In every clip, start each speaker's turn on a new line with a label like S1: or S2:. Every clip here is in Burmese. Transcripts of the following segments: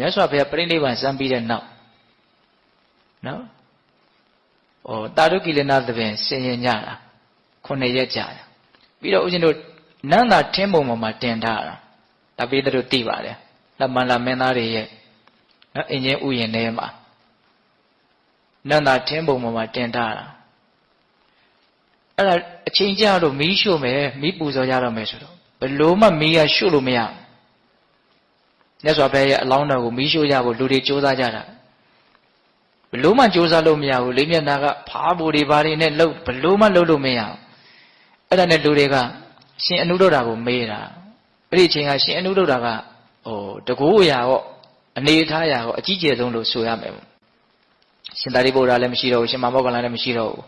S1: မြတ်စွာဘုရားပြိဋိဘံစံပြီးတဲ့နောက်နော်ဟောတာရုကိလနာသဘင်ဆင်ရင်ညတာခုနှစ်ရက်ကြာတယ်ပြီးတော့ဦးဇင်းတို့နန္တာထင်းပုံပေါ်မှာတင်ထားတာဒါပေးတဲ့တို့သိပါတယ်လက်မန်လာမင်းသားတွေရဲ့နော်အင်ဂျင်ဥယျာဉ်ထဲမှာနန္တာထင်းပုံပေါ်မှာတင်ထားတာအဲ့ဒါအချိန်ကြာတော့မီးရှို့မယ်မီးပူဇော်ကြတော့မယ်ဆိုတော့ဘလို့မှမီးရရှို့လို့မရဘူး မြတ်စွာဘုရားရဲ့အလောင်းတော်ကိုမီးရှို့ရဖို့လူတွေကြိုးစားကြတာဘလို့မှကြိုးစားလို့မရဘူးလေးမျက်နှာကဖားဘူတွေဘာတွေနဲ့လှုပ်ဘလို့မှလှုပ်လို့မရဘူးအဲ့ဒါနဲ့လူတွေကရှင်အနုဒ္ဒရာကိုမေးတာအဲ့ဒီအချိန်ကရှင်အနုဒ္ဒရာကဟိုတကူအရာရောအနေထားအရာရောအကြီးကျယ်ဆုံးလို့ဆိုရမယ်ရှင်သာရိပုတ္တရာလည်းမရှိတော့ဘူးရှင်မမောကလန်လည်းမရှိတော့ဘူး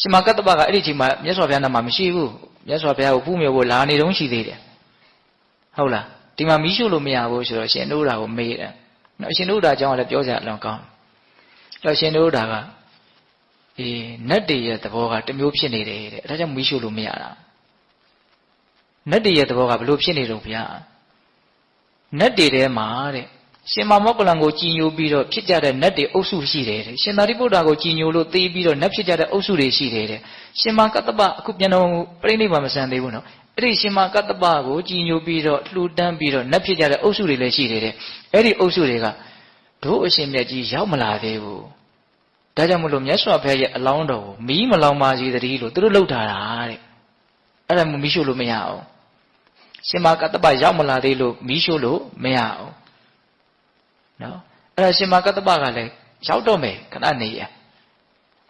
S1: ရှင်မကတ္တပကအဲ့ဒီအချိန်မှာမြတ်စွာဘုရားနာမှာမရှိဘူးမြတ်စွာဘုရားကိုပူးမြေဖို့လာနေတုန်းရှိသေးတယ်ဟုတ်လား ဒီမှာမီးရှို့လို့မရဘူးဆိုတော့ရှင်တို့တာကိုမေးတယ်နော်ရှင်တို့တာအကြောင်းကလည်းပြောစရာအလွန်ကောင်းတယ်အဲ့တော့ရှင်တို့တာကအေးနတ်တည်ရဲ့သဘောကတစ်မျိုးဖြစ်နေတယ်တဲ့အဲဒါကြောင့်မီးရှို့လို့မရတာနတ်တည်ရဲ့သဘောကဘလို့ဖြစ်နေတော့ဗျာနတ်တည်ထဲမှာတဲ့ရှင်မမောကလန်ကိုကြည်ညိုပြီးတော့ဖြစ်ကြတဲ့နတ်တွေအုပ်စုရှိတယ်တဲ့ရှင်သာရိပုတ္တရာကိုကြည်ညိုလို့သိပြီးတော့နတ်ဖြစ်ကြတဲ့အုပ်စုတွေရှိတယ်တဲ့ရှင်မကတ္တပအခုပြန်တော့ပြိဋိဘံမဆန်သေးဘူးနော် အဲ့ဒီရှင်မကတ္တပကိုကြည်ညိုပြီးတော့လှူဒန်းပြီးတော့နတ်ဖြစ်ကြတဲ့အုပ်စုတွေလည်းရှိတယ်တဲ့အဲ့ဒီအုပ်စုတွေကတို့အရှင်မြတ်ကြီးရောက်မလာသေးဘူးဒါကြောင့်မလို့မြတ်စွာဘုရားရဲ့အလောင်းတော်ကိုမီးမလောင်ပါစေတည်းလို့သူတို့လှုပ်ထားတာတဲ့အဲ့ဒါမှမီးရှို့လို့မရအောင်ရှင်မကတ္တပရောက်မလာသေးလို့မီးရှို့လို့မရအောင်နော်အဲ့ဒါရှင်မကတ္တပကလည်းရောက်တော့မယ်ခဏနေရ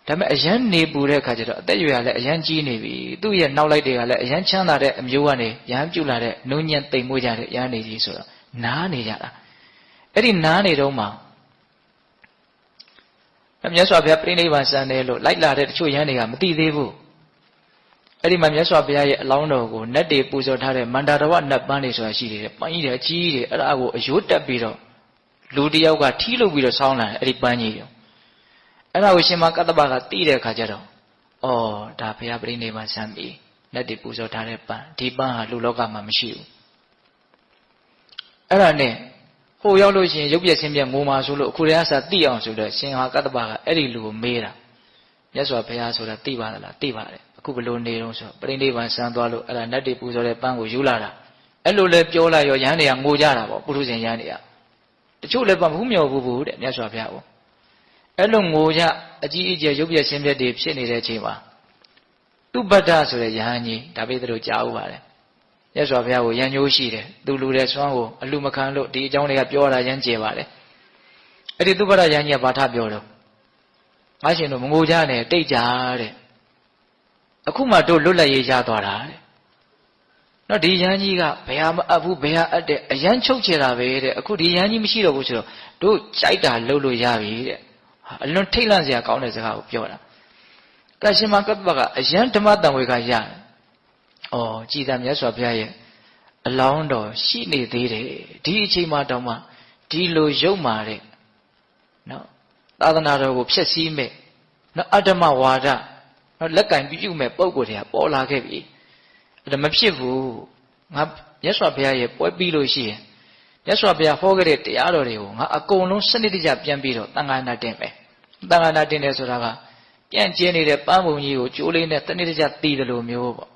S1: ဒါပေမဲ့အရန်နေပူတဲ့အခါကျတော့အသက်ရွယ်ကလည်းအရန်ကြီးနေပြီသူ့ရဲ့နောက်လိုက်တွေကလည်းအရန်ချမ်းသာတဲ့အမျိုးကနေရဟန်းပြုလာတဲ့နှုံညံ့တိမ်မွေးကြတဲ့ရဟန်းနေကြီးဆိုတော့နားနေကြတာအဲ့ဒီနားနေတော့မှမြတ်စွာဘုရားပြိဋိဘံစံတယ်လို့လိုက်လာတဲ့တချို့ရဟန်းတွေကမသိသေးဘူးအဲ့ဒီမှာမြတ်စွာဘုရားရဲ့အလောင်းတော်ကိုနတ်တွေပူဇော်ထားတဲ့မန္တာရဝနတ်ပန်းတွေဆိုတာရှိတယ်ပန်းကြီးတွေအကြီးကြီးတွေအဲ့ဒါကိုအယိုးတက်ပြီးတော့လူတယောက်ကထီးလုပ်ပြီးတော့ဆောင်းလာတယ်အဲ့ဒီပန်းကြီးကို အဲ့ဒါကိုရှင်မကတ္တပကသိတဲ့အခါကျတော့ဩဒါဘုရားပြိဋိဘံစံပြီနတ်တွေပူဇော်ထားတဲ့ပန်းဒီပန်းဟာလူလောကမှာမရှိဘူးအဲ့ဒါနဲ့ဟိုရောက်လို့ရှိရင်ရုပ်ပြက်ဆင်းပြက်ငိုမာဆိုလို့အခုတည်းကစသိအောင်ဆိုတော့ရှင်ဟာကတ္တပကအဲ့ဒီလူကိုမေးတာမြတ်စွာဘုရားဆိုတာသိပါသလားသိပါတယ်အခုဘလို့နေတော့ဆိုပြိဋိဘံစံသွားလို့အဲ့ဒါနတ်တွေပူဇော်တဲ့ပန်းကိုယူလာတာအဲ့လိုလဲပြောလိုက်ရောရဟန်းတွေကငိုကြတာပေါ့ပုထုဇဉ်ရဟန်းတွေကတချို့လည်းပဘူးမြော်ဘူးဘူးတဲ့မြတ်စွာဘုရားကို အဲ့လိုငိုကြအကြီးအကျယ်ရုပ်ပြက်ဆင်းပြက်တွေဖြစ်နေတဲ့အချိန်မှာသူပတ္တဆိုတဲ့ယဟန်ကြီးဒါပေသတို့ကြားဥပါတယ်မြတ်စွာဘုရားကိုရန်ညိုးရှိတယ်သူလူတဲ့ဆွမ်းကိုအလူမခံလို့ဒီအကြောင်းတွေကပြောတာရမ်းကျယ်ပါတယ်အဲ့ဒီသူပတ္တယဟန်ကြီးကဘာထပြောတော့ငါရှင်တို့မငိုကြနဲ့တိတ်ကြတဲ့အခုမှတို့လွတ်လပ်ရေးရသွားတာတဲ့နော်ဒီရန်ကြီးကဘယ်ဟာမအပ်ဘူးဘယ်ဟာအပ်တဲ့အရန်ချုပ်ချယ်တာပဲတဲ့အခုဒီရန်ကြီးမရှိတော့ဘူးဆိုတော့တို့ကြိုက်တာလုပ်လို့ရပြီတဲ့ အလွန်ထိတ်လန့်စရာကောင်းတဲ့စကားကိုပြောတာကရှင်မကပ္ပကအယံဓမ္မတန်ဝေကရတယ်။အော်ကြည်သာမြတ်စွာဘုရားရဲ့အလောင်းတော်ရှိနေသေးတယ်။ဒီအချိန်မှတောင်မှဒီလိုရုပ်မာတဲ့နော်သာသနာတော်ကိုဖျက်ဆီးမဲ့နော်အတ္တမဝါဒနော်လက်ကင်ပြုတ်မဲ့ပုံကိုယ်တွေကပေါ်လာခဲ့ပြီ။အဲ့ဒါမဖြစ်ဘူး။ငါမြတ်စွာဘုရားရဲ့ပွဲပြီးလို့ရှိရင် မြတ်စွာဘုရားဟောခဲ့တဲ့တရားတော်တွေကိုငါအကုန်လုံးစနစ်တကျပြန်ပြီးတော့တန်ခါနာတင်မယ်။တန်ခါနာတင်တယ်ဆိုတာကပြန့်ကျင်းနေတဲ့ပန်းပုံကြီးကိုကျိုးလေးနဲ့စနစ်တကျတီးတယ်လို့မျိုးပေါ့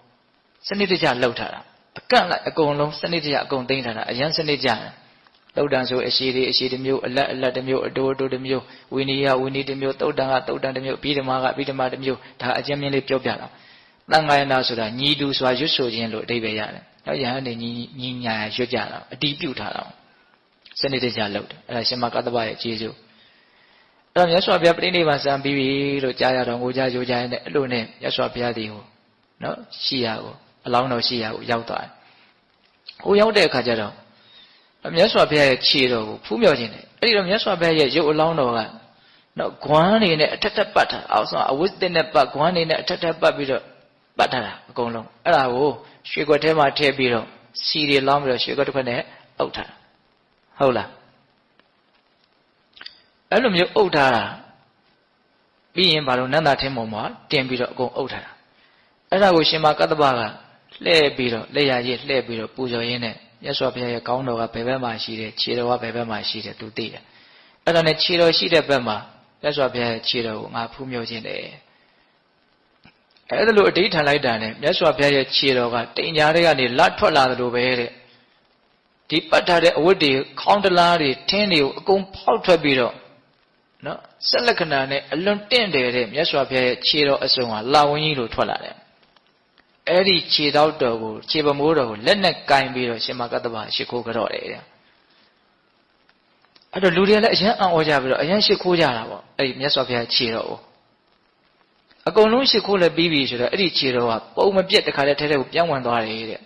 S1: စနစ်တကျလှုပ်ထားတာအကန့်လိုက်အကုန်လုံးစနစ်တကျအကုန်သိမ်းထားတာအရန်စနစ်ကျတယ်သုတ်တန်ဆိုအရှိတွေအရှိတစ်မျိုးအလက်အလက်တစ်မျိုးအတိုးအတိုးတစ်မျိုးဝိနည်းဝိနည်းတစ်မျိုးသုတ်တန်ကသုတ်တန်တစ်မျိုးပြီးဓမ္မကပြီးဓမ္မတစ်မျိုးဒါအကျဉ်းမြင့်လေးပြောပြတာတန်ခါယနာဆိုတာညီတူစွာရွတ်ဆိုခြင်းလို့အဓိပ္ပာယ်ရတယ်တော့ယဟန်နေညီညီညာရွတ်ကြတာအတီးပြုတ်ထားတာစနစ်တကျလှုပ်တယ်အဲ့ဒါရှင်မကတ္တပရဲ့အခြေစိုးအဲ့တော့မြတ်စွာဘုရားပြိဋိဘံစံပြီးပြီလို့ကြားရတော့ငိုကြကြိုကြရင်လည်းအဲ့လိုနဲ့မြတ်စွာဘုရားဒီဟိုနော်ရှိရကိုအလောင်းတော်ရှိရကိုရောက်သွားတယ်။ဟိုရောက်တဲ့အခါကျတော့မြတ်စွာဘုရားရဲ့ခြေတော်ကိုဖူးမြော်ခြင်းတယ်။အဲ့ဒီတော့မြတ်စွာဘုရားရဲ့ရုပ်အလောင်းတော်ကနော်ဂွမ်းနေနဲ့အထက်ထက်ပတ်ထားအောက်ဆုံးအဝိသစ်နဲ့ပတ်ဂွမ်းနေနဲ့အထက်ထက်ပတ်ပြီးတော့ ပတ်ထားတာအကုန်လုံးအဲ့ဒါကိုရွှေခွက်ထဲမှာထည့်ပြီးတော့စီတွေလောင်းပြီးတော့ရွှေခွက်တစ်ခွက်နဲ့အုပ်ထားဟုတ်လားအဲ့လိုမျိုးအုပ်ထားတာပြီးရင်ဘာလို့နန္တာထင်းပုံမှာတင်ပြီးတော့အကုန်အုပ်ထားတာအဲ့ဒါကိုရှင်မကတ္တပကလှဲ့ပြီးတော့လက်ရရည်လှဲ့ပြီးတော့ပူဇော်ရင်းနဲ့မြတ်စွာဘုရားရဲ့ကောင်းတော်ကဘယ်ဘက်မှာရှိတယ်ခြေတော်ကဘယ်ဘက်မှာရှိတယ်သူသိတယ်အဲ့ဒါနဲ့ခြေတော်ရှိတဲ့ဘက်မှာမြတ်စွာဘုရားရဲ့ခြေတော်ကိုငါဖူးမြော်ခြင်းတယ် အဲ့ဒါလိုအဋ္ဌထန်လိုက်တာနဲ့မြတ်စွာဘုရားရဲ့ခြေတော်ကတိမ်ညာတွေကနေလတ်ထွက်လာသလိုပဲတဲ့ဒီပတ်ထားတဲ့အဝတ်တွေခေါင်းတလားတွေထင်းတွေကိုအကုန်ဖောက်ထွက်ပြီးတော့နော်ဆက်လက္ခဏာနဲ့အလွန်တင့်တယ်တဲ့မြတ်စွာဘုရားရဲ့ခြေတော်အစုံဟာလာဝင်းကြီးလိုထွက်လာတယ်အဲ့ဒီခြေတော့တော်ကိုခြေပမိုးတော်ကိုလက်နဲ့ကင်ပြီးတော့ရှင်မကတ္တဗရှ िख ိုးကြတော့တယ်တဲ့အဲ့တော့လူတွေကလည်းအရန်အံ့ဩကြပြီးတော့အရန်ရှ िख ိုးကြတာပေါ့အဲ့ဒီမြတ်စွာဘုရားခြေတော်ကို အကုန်လုံးရှ िख ိုးလည်းပြီးပြီဆိုတော့အဲ့ဒီခြေတော်ကပုံမပြတ်တခါတည်းထဲထဲကိုပြန်ဝင်သွားတယ်တဲ့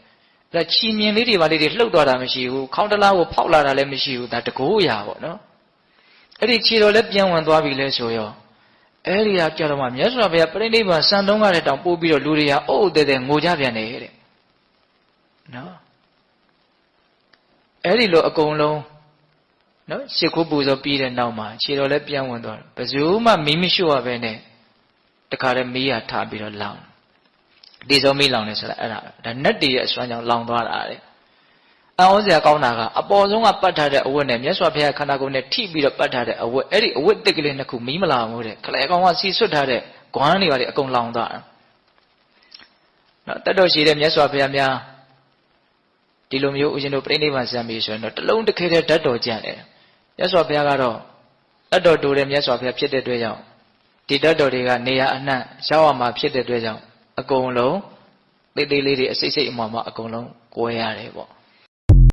S1: ဒါချီမြင်လေးတွေပါလေးတွေလှုပ်သွားတာမရှိဘူးခေါင်းတလားကိုဖောက်လာတာလည်းမရှိဘူးဒါတကိုးရာပေါ့နော်အဲ့ဒီခြေတော်လည်းပြန်ဝင်သွားပြီလဲဆိုရောအဲ့ဒီဟာကြတော့မှမြတ်စွာဘုရားပြိဋိဘံစံတုံးကတဲ့တောင်ပို့ပြီးတော့လူတွေဟာအုပ်အုပ်တဲတဲငိုကြပြန်တယ်တဲ့နော်အဲ့ဒီလိုအကုန်လုံးနော်ရှ िख ိုးပူဇော်ပြီးတဲ့နောက်မှာခြေတော်လည်းပြန်ဝင်သွားတယ်ဘယ်သူမှမီးမရှိရပဲနဲ့ တခါတည်းမီးရထားပြီးတော့လောင်ဒီစုံမီးလောင်နေဆိုတာအဲ့ဒါဒါနတ်တည်းရဲ့အစွမ်းကြောင့်လောင်သွားတာတဲ့အံ့ဩစရာကောင်းတာကအပေါ်ဆုံးကပတ်ထားတဲ့အဝတ်နဲ့မြတ်စွာဘုရားခန္ဓာကိုယ်နဲ့ထိပြီးတော့ပတ်ထားတဲ့အဝတ်အဲ့ဒီအဝတ်တစ်ကလေးနှစ်ခုမီးမလာဘူးတဲ့ခလဲကောင်ကစီဆွတ်ထားတဲ့ဂွမ်းတွေပါလေအကုန်လောင်သွားတာနော်တတ်တော်ရှိတဲ့မြတ်စွာဘုရားများဒီလိုမျိုးဦးဇင်းတို့ပြိဋိဘံစံပြီဆိုရင်တော့တလုံးတစ်ခဲတဲ့ဓာတ်တော်ကြံ့တယ်မြတ်စွာဘုရားကတော့တတ်တော်တူတဲ့မြတ်စွာဘုရားဖြစ်တဲ့အတွက်ကြောင့် ဒီဓာတ်တော်တွေကနေရာအနှံ့ရောက်အောင်မှာဖြစ်တဲ့အတွက်ကြောင့်အကုန်လုံးတိတ်တိတ်လေးတွေအစိတ်စိတ်အမှောင်မှအကုန်လုံးကိုယ်ရတယ်ပေါ့